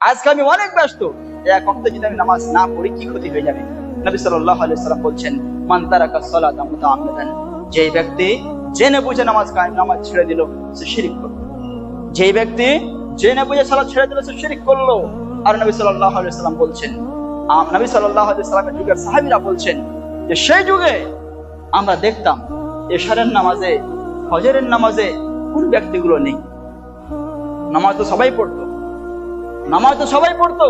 আজকে আমি অনেক ব্যস্ত। এক অক্টে যদি আমি নামাজ না পড়ি, কি ক্ষতি হয়ে যাবে? নবী সাল্লাল্লাহু আলাইহি সাল্লাম বলছেন যে ব্যক্তি জেনে বুঝে নামাজ নামাজ ছেড়ে দিল, সে শিরিক করল। যে ব্যক্তি জেনে বুঝে ছেড়ে দিল, সে শিরিক করল। আর নবী সাল্লাল্লাহু আলাইহি সাল্লাম বলছেন নবী সাল্লাল্লাহু আলাইহি সাল্লামের যুগের সাহাবীরা বলছেন যে, সেই যুগে আমরা দেখতাম এশারের নামাজে, ফজরের নামাজে কোন ব্যক্তিগুলো নেই। নামাজ তো সবাই পড়তো। নামাজ তো সবাই পড়তো।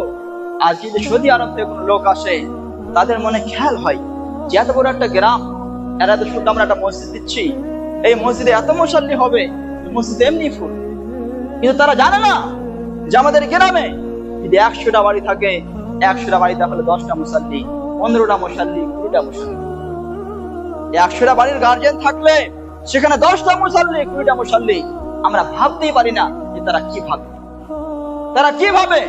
আর যদি সৌদি আরব থেকে কোনো লোক আসে, তাদের মনে খেয়াল হয় যে এত বড় একটা গ্রাম, এরা তো শুধু আমরা একটা মসজিদ দিচ্ছি। এই মসজিদে এত মশাল্লি হবে মসজিদ এমনি ফুল। কিন্তু তারা জানে না যে আমাদের গ্রামে যদি একশোটা বাড়ি থাকে, একশোটা বাড়ি তাহলে দশটা মুসাল্লি, পনেরোটা মশাল্লি কুড়িটা মুসাল্লি। একশোটা বাড়ির গার্জেন থাকলে সেখানে দশটা মুসাল্লি, কুড়িটা মুসাল্লি, আমরা ভাবতেই পারি না যে তারা কি ভাবে তারা কি ভাবে?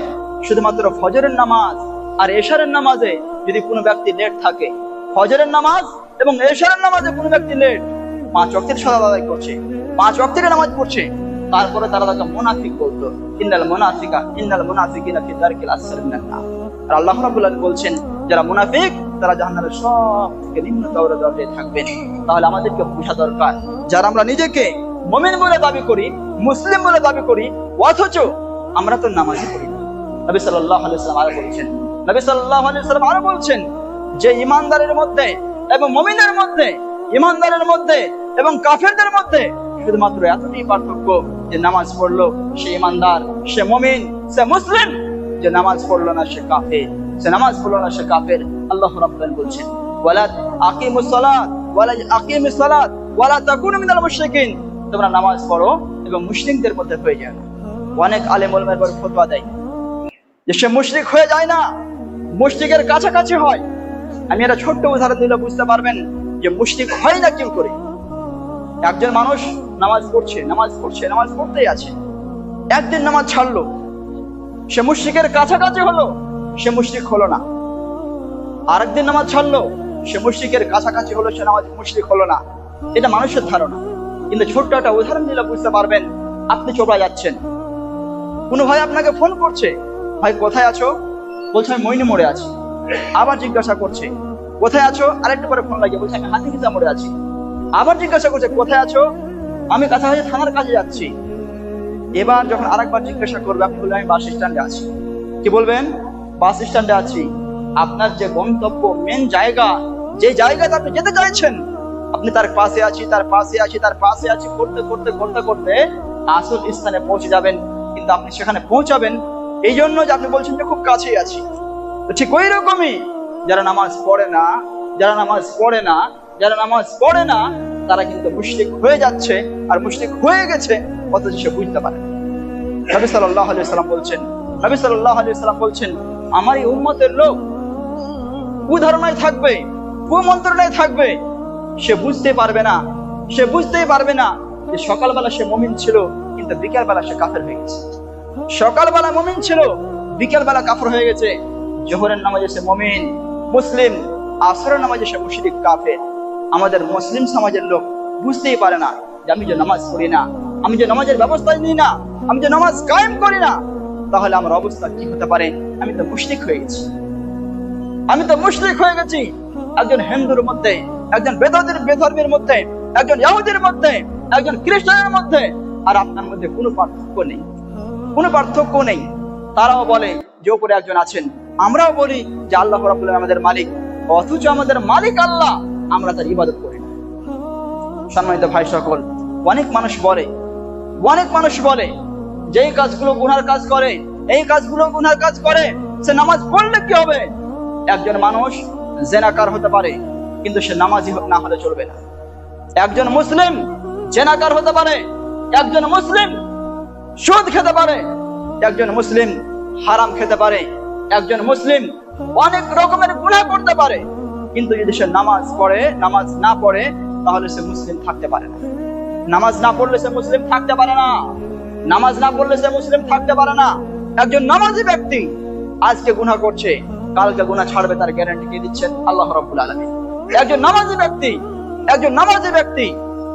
শুধুমাত্র ফজরের নামাজ আর এশারের নামাজে যদি কোনো ব্যক্তি লেট থাকে, ফজরের নামাজ এবং এশারের নামাজে কোনো ব্যক্তি লেট পাঁচ অক্টের সদা আদায় করছে, পাঁচ অক্টের নামাজ পড়ছে, তারপরে তারা তাকে মোনাফিক বলতো, ইন্নাল মোনাফিকা, ইন্নাল মোনাফিকিনা ফি দারকিল মিনান নার। আর আল্লাহ রাব্বুল আলামিন বলছেন, যারা মুনাফিক, তারা জাহান্নামের সব থেকে নিম্ন দরজায় থাকবেন তাহলে আমাদেরকে বোঝা দরকার, যারা আমরা নিজেকে মুমিন বলে দাবি করি, মুসলিম বলে দাবি করি, অথচ আমরা তো নামাজি পড়ি নবী সাল্লাল্লাহু আলাইহি সাল্লাম আরও বলছেন, নবী সাল্লাল্লাহু আলাইহি সাল্লাম আরও বলছেন যে ইমানদারের মধ্যে এবং মুমিনের মধ্যে, ইমানদারের মধ্যে এবং কাফেরদের মধ্যে শুধুমাত্র এতটাই পার্থক্য যে নামাজ পড়ল সে ইমানদার, সে মুমিন, সে মুসলিম, যে নামাজ পড়ল না সে কাফের, সে নামাজ পড়ল না সে কাফের। আল্লাহ রাব্বুল বলছেন, ওয়ালা আকিমুস সালাত, ওয়ালা আকিমুস সালাত, ওয়ালা তাকুনু মিনাল মুশরিকিন। তোমরা নামাজ পড়ো এবং মুসলিমদের মধ্যে হয়ে যাও। অনেক আলেম ওলামার পর ফতোয়া দেয়। যে সে মুশরিক হয়ে যায় না, মুশরিকের কাছাকাছি হয়। আমি একটা ছোট্ট উদাহরণ দিলে বুঝতে পারবেন যে মুশরিক হয় না কেউ করে। একজন মানুষ নামাজ পড়ছে নামাজ পড়ছে, নামাজ পড়তেই আছে। একদিন নামাজ ছাড়লো। সে মুশরিকের কাছাকাছি হলো, সে মুশরিক হলো না। আরেকদিন নামাজ ছাড়লো, সে মুশরিকের কাছাকাছি হলো, সে নামাজ মুশরিক হলো না। এটা মানুষের ধারণা। কিন্তু ছোট্ট একটা উদাহরণ দিলে বুঝতে পারবেন আপনি চোপড়া যাচ্ছেন। কোনো ভাই আপনাকে ফোন করছে? ভাই, কোথায় আছো? বলছে আমি মইনি মোড়ে আছি। আবার জিজ্ঞাসা করছে, কোথায় আছো? আরেকটু পরে ফোন লাগিয়ে বলছে, আমি হাতি গিজা মোড়ে আছি। আবার জিজ্ঞাসা করছে, কোথায় আছো? আমি কাছাকাছি থানার কাছে যাচ্ছি। এবার যখন আরেকবার জিজ্ঞাসা করবে আপনি বলবেন আমি বাস স্ট্যান্ডে আছি। কি বলবেন? বাস স্ট্যান্ডে আছি। আপনার যে গন্তব্য মেন জায়গা, যে জায়গাতে আপনি যেতে চাইছেন, আপনি তার পাশে আছি, তার পাশে আছি, তার পাশে আছি, করতে করতে করতে করতে, আসল স্থানে পৌঁছে যাবেন। কিন্তু আপনি সেখানে পৌঁছাবেন। এই জন্য যে আপনি বলছেন যে খুব কাছেই আছি। ঠিক ওই রকমই যারা নামাজ পড়ে না, যারা নামাজ পড়ে না, যারা নামাজ পড়ে না, তারা কিন্তু মুশরিক হয়ে যাচ্ছে আর মুশরিক হয়ে গেছে, অথচ সে বুঝতে পারে নবী সাল্লাল্লাহু আলাইহি সাল্লাম বলছেন, নবী সাল্লাল্লাহু আলাইহি সাল্লাম বলছেন, আমার এই উম্মতের লোক কুধারণায় থাকবে, কুমন্ত্রণায় থাকবে, সে বুঝতে পারবে না, সে বুঝতেই পারবে না যে সকালবেলা সে মমিন ছিল, কিন্তু বিকালবেলা সে কাফের হয়ে গেছে। সকালবেলা মমিন ছিল, বিকালবেলা কাফর হয়ে গেছে। জোহরের নামাজে সে মমিন, মুসলিম, আসরের নামাজে সে মুশরিক, কাফের। আমাদের মুসলিম সমাজের লোক বুঝতেই পারে না যে আমি যে নামাজ পড়ি না, আমি যে নামাজের ব্যবস্থাই নিই না, আমি যে নামাজ কায়েম করি না। তাহলে আমার অবস্থা কি হতে পারে? আমি তো মুশরিক হয়ে গেছি। আমি তো মুশরিক হয়ে গেছি। একজন হিন্দুর মধ্যে, একজন বেদাদের বেধর্মের মধ্যে, একজন ইহুদির মধ্যে একজন খ্রিস্টানের মধ্যে। আর আপনার মধ্যে কোনো পার্থক্য নেই। কোনো পার্থক্য নেই। তারাও বলে যে ওপরে একজন আছেন। আমরাও বলি যে আল্লাহ আলামিন আমাদের মালিক। অথচ আমাদের মালিক আল্লাহ। আমরা তার ইবাদত করি সম্মানিত ভাই সকল, অনেক মানুষ বলে, অনেক মানুষ বলে, যে কাজগুলো গুনার কাজ করে, এই কাজগুলো গুনার কাজ করে, সে নামাজ পড়লে কি হবে? একজন মানুষ জেনাকার হতে পারে, কিন্তু সে নামাজি না হলে চলবে না। একজন মুসলিম জেনাকার হতে পারে, একজন মুসলিম সুদ খেতে পারে, একজন মুসলিম হারাম খেতে পারে, একজন মুসলিম অনেক রকমের গুনাহ করতে পারে। কিন্তু যদি সে নামাজ পড়ে, নামাজ না পড়ে, তাহলে সে মুসলিম থাকতে পারে না। নামাজ না পড়লে সে মুসলিম থাকতে পারে না। নামাজ না পড়লে সে মুসলিম থাকতে পারে না। একজন নামাজি ব্যক্তি আজকে গুনাহ করছে, কালকে গুনাহ ছাড়বে তার গ্যারান্টি কে দিচ্ছেন? আল্লাহ রাব্বুল আলামিন। একজন নামাজি ব্যক্তি, একজন নামাজি ব্যক্তি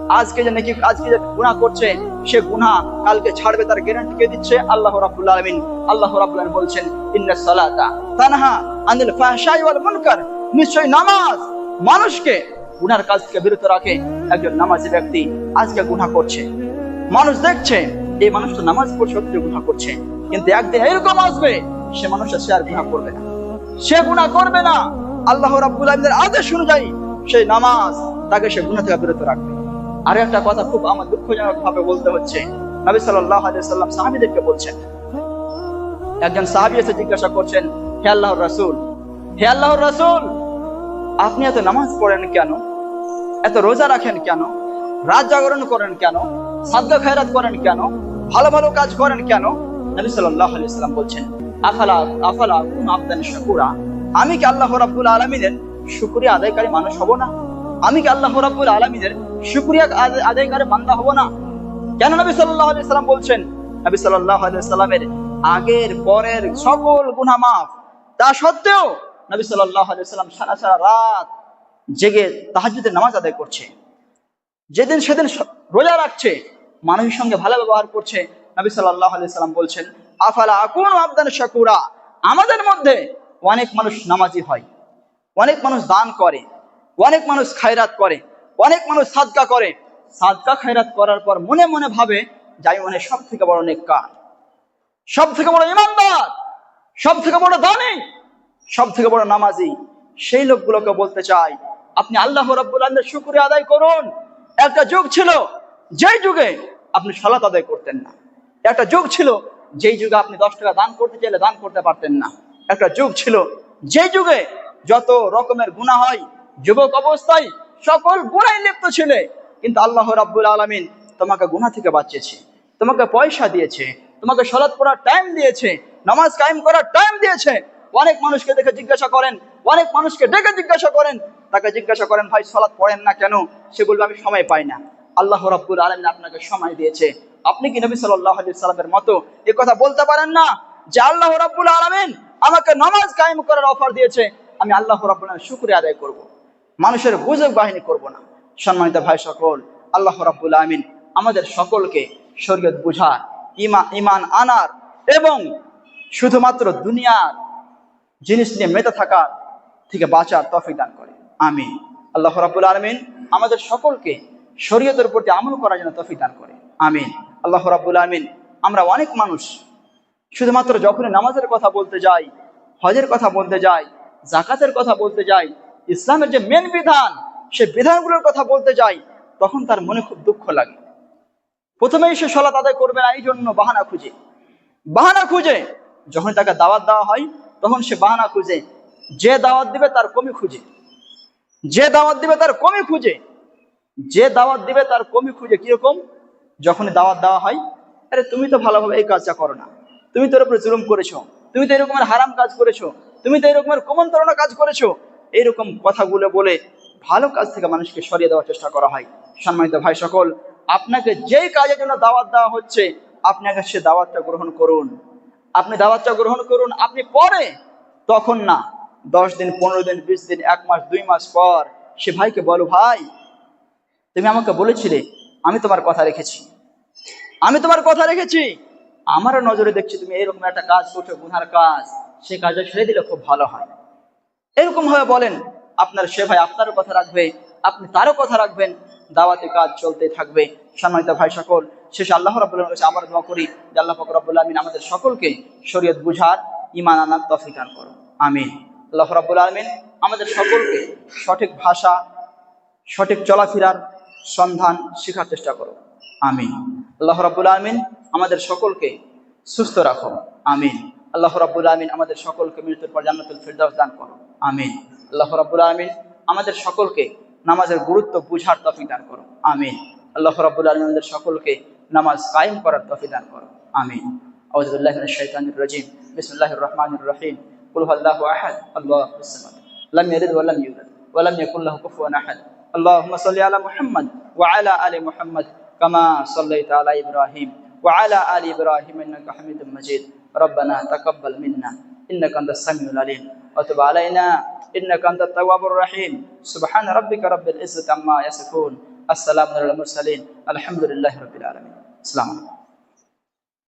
আজকে যে নাকি, আজকে যে গুনাহ করছে, সে গুনাহ কালকে ছাড়বে, তার গ্যারান্টি কে দিচ্ছে? আল্লাহ রাব্বুল আলামিন। আল্লাহ রাব্বুল আলামিন বলছেন ইন্নাস সালাতা তানহা আনিল ফাহশাই ওয়াল মুনকার। নিশ্চয় নামাজ মানুষকে গুনার কাজ থেকে বিরত রাখে। একজন নামাজি ব্যক্তি আজকে গুনাহ করছে। মানুষ দেখছে, এই মানুষ তো নামাজ পড়ছে অথচ গুনাহ করছে। কিন্তু একদিন এরকম আসবে, সে মানুষটা সে আর গুনাহ করবে না। সে গুনাহ করবে না। আল্লাহ রাব্বুল আলামিনের আদেশ অনুযায়ী সেই নামাজ তাকে সে গুনাহ থেকে বিরত রাখবে। আর একটা কথা খুব আমার দুঃখজনক ভাবে বলতে হচ্ছে। নবী আলাইহি সাল্লাম সাহাবীদেরকে বলছেন, একজন সাহাবী এসে জিজ্ঞাসা করছেন, হে আল্লাহর রাসূল, হে আল্লাহর রাসূল, আপনি এত নামাজ পড়েন কেন? এত রোজা রাখেন কেন? রাত জাগরণ করেন কেন? সাদ্য খায়রাত করেন কেন? ভালো ভালো কাজ করেন কেন? নবী আলাইহি সাল্লাম বলছেন, আফালা আফালা কুন আবদান শাকুরা? আমি কি আল্লাহ রাব্বুল আলামিনের শুকরিয়া আদায়কারী মানুষ হব না? আমি কি আল্লাহ রাব্বুল আলামিনের শুকরিয়া আদায়- আদায়কারী বান্দা হব না? কেন নবী সাল্লাল্লাহু সাল্লাম বলছেন, নবী সাল্লাল্লাহু সাল্লামের আগের, পরের সকল গুনাহ মাফ। তা সত্ত্বেও নবী সাল্লাল্লাহু সাল্লাম সারা সারা রাত জেগে তাহাজ্জুদের নামাজ আদায় করছে। যেদিন সেদিন রোজা রাখছে, মানুষের সঙ্গে ভালো ব্যবহার করছে। নবী আলাইহি সাল্লাম বলছেন, আফালা আকুন আবদান শাকুরা? আমাদের মধ্যে অনেক মানুষ নামাজি হয়, অনেক মানুষ দান করে। অনেক মানুষ খায়রাত করে, অনেক মানুষ সাদকা করে। সাদকা খায়রাত করার পর মনে মনে ভাবে, যাই মনে সব থেকে বড় নেককার সব থেকে বড় ইমানদার সব থেকে বড় দানি সব থেকে বড় নামাজি। সেই লোকগুলোকে বলতে চাই, আপনি আল্লাহ রাব্বুল আলামিনের শুকরিয়া আদায় করুন। একটা যুগ ছিল, যেই যুগে আপনি সালাত আদায় করতেন না। একটা যুগ ছিল, যেই যুগে আপনি দশ টাকা দান করতে চাইলে দান করতে পারতেন না। একটা যুগ ছিল যে যুগে যত রকমের গুনাহ হয় যুবক অবস্থায় সকল গুনায় লিপ্ত ছিলে। কিন্তু আল্লাহ রাব্বুল আলামিন তোমাকে গুনাহ থেকে বাঁচিয়েছে, তোমাকে পয়সা দিয়েছে, তোমাকে সলাৎ পড়ার টাইম দিয়েছে, নামাজ কায়েম করার টাইম দিয়েছে। অনেক মানুষকে দেখে জিজ্ঞাসা করেন, অনেক মানুষকে ডেকে জিজ্ঞাসা করেন। তাকে জিজ্ঞাসা করেন, ভাই, সলাৎ পড়েন না কেন? সে বলবে, আমি সময় পাই না। আল্লাহ রাব্বুল আলামিন আপনাকে সময় দিয়েছে। আপনি কি নবী সাল্লাল্লাহু আলাইহি সাল্লামের মতো এ কথা বলতে পারেন না? যে আল্লাহ রাব্বুল আলামিন আমাকে নামাজ কায়েম করার অফার দিয়েছে, আমি আল্লাহ রাব্বুল আলামিনের শুকরিয়া আদায় করব। মানুষের গুজব বাহিনী করব না। সম্মানিত ভাই সকল, আল্লাহ রাব্বুল আমিন আমাদের সকলকে শরীয়ত বুঝার, ইমা ইমান আনার এবং শুধুমাত্র দুনিয়ার জিনিস নিয়ে মেতে থাকার থেকে বাঁচার তফিক দান করে। আমি আল্লাহ রাব্বুল আলমিন আমাদের সকলকে শরীয়তের প্রতি আমল করার জন্য তফিক দান করে। আমিন। আল্লাহ রাব্বুল আলমিন আমরা অনেক মানুষ, শুধুমাত্র যখনই নামাজের কথা বলতে যাই, হজের কথা বলতে যাই জাকাতের কথা বলতে যাই ইসলামের যে মেন বিধান, সে বিধানগুলোর কথা বলতে যাই, তখন তার মনে খুব দুঃখ লাগে। প্রথমেই সে সলাত আদায় করবে না এই জন্য বাহানা খুঁজে। বাহানা খুঁজে, যখন তাকে দাওয়াত দেওয়া হয়, তখন সে বাহানা খুঁজে। যে দাওয়াত দিবে তার কমি খুঁজে। যে দাওয়াত দিবে তার কমি খুঁজে। যে দাওয়াত দিবে তার কমি খুঁজে কীরকম? যখন দাওয়াত দেওয়া হয়, আরে তুমি তো ভালোভাবে এই কাজটা করো না। তুমি তো এর উপরে জুলুম করেছ। তুমি তো এরকমের হারাম কাজ করেছ। তুমি তো এরকমের কমন্তরণা কাজ করেছ। এইরকম কথাগুলো বলে ভালো কাজ থেকে মানুষকে সরিয়ে দেওয়ার চেষ্টা করা হয়। সম্মানিত ভাই সকল, আপনাকে যেই কাজের জন্য দাওয়াত দেওয়া হচ্ছে আপনাকে সে দাওয়াতটা গ্রহণ করুন। আপনি দাওয়াতটা গ্রহণ করুন, আপনি পরে, তখন না, দশ দিন, পনেরো দিন, বিশ দিন, এক মাস, দুই মাস পর সে ভাইকে বলো, ভাই, তুমি আমাকে বলেছিলে, আমি তোমার কথা রেখেছি। আমি তোমার কথা রেখেছি। আমারও নজরে দেখছি তুমি এরকম একটা কাজ করছ, গুনার কাজ। সে কাজটা ছেড়ে দিলে খুব ভালো হয়। এরকম ভাবে বলেন, আপনার সে ভাই আপনারও কথা রাখবে, আপনি তারও কথা রাখবেন দাওয়াতে কাজ চলতে থাকবে। সম্মানিত ভাই সকল, শেষে আল্লাহ রাবুল্লাহ কাছে আবার দোয়া করি, যে আল্লাহ ফকর রাবুল্লাহ আমিন আমাদের সকলকে শরীয়ত বুঝার ইমান আনার তফিকান করো আমিন। আল্লাহ রাবুল আলমিন আমাদের সকলকে সঠিক ভাষা, সঠিক চলাফেরার সন্ধান শেখার চেষ্টা করো আমিন। আল্লাহ রাবুল আলমিন আমাদের সকলকে সুস্থ রাখো আমিন। আল্লাহ রাবুল আলমিন আমাদের সকলকে মৃত্যুর পর জান্নাতুল ফিরদাউস দান করো আমিন আল্লাহ রাবুল আলমিন আমাদের সকলকে নামাজের গুরুত্ব বুঝার তফিক দান করো আমিন আল্লাহ রাবুল আলমিন আমাদের সকলকে নামাজ কায়েম করার তফিক দান করো আমিন أعوذ بالله من الشيطان الرجيم بسم الله الرحمن الرحيم قل هو الله أحد الله الصمد لم يلد ولم يولد ولم يكن له كفوا أحد اللهم صل على محمد وعلى آل محمد كما صليت على إبراهيم وعلى آل إبراهيم إنك حميد مجيد ربنا تقبل منا إنك أنت السميع العليم وتب علينا إنك أنت التواب الرحيم سبحان ربك رب العزة عما يصفون السلام على المرسلين الحمد لله رب العالمين السلام عليكم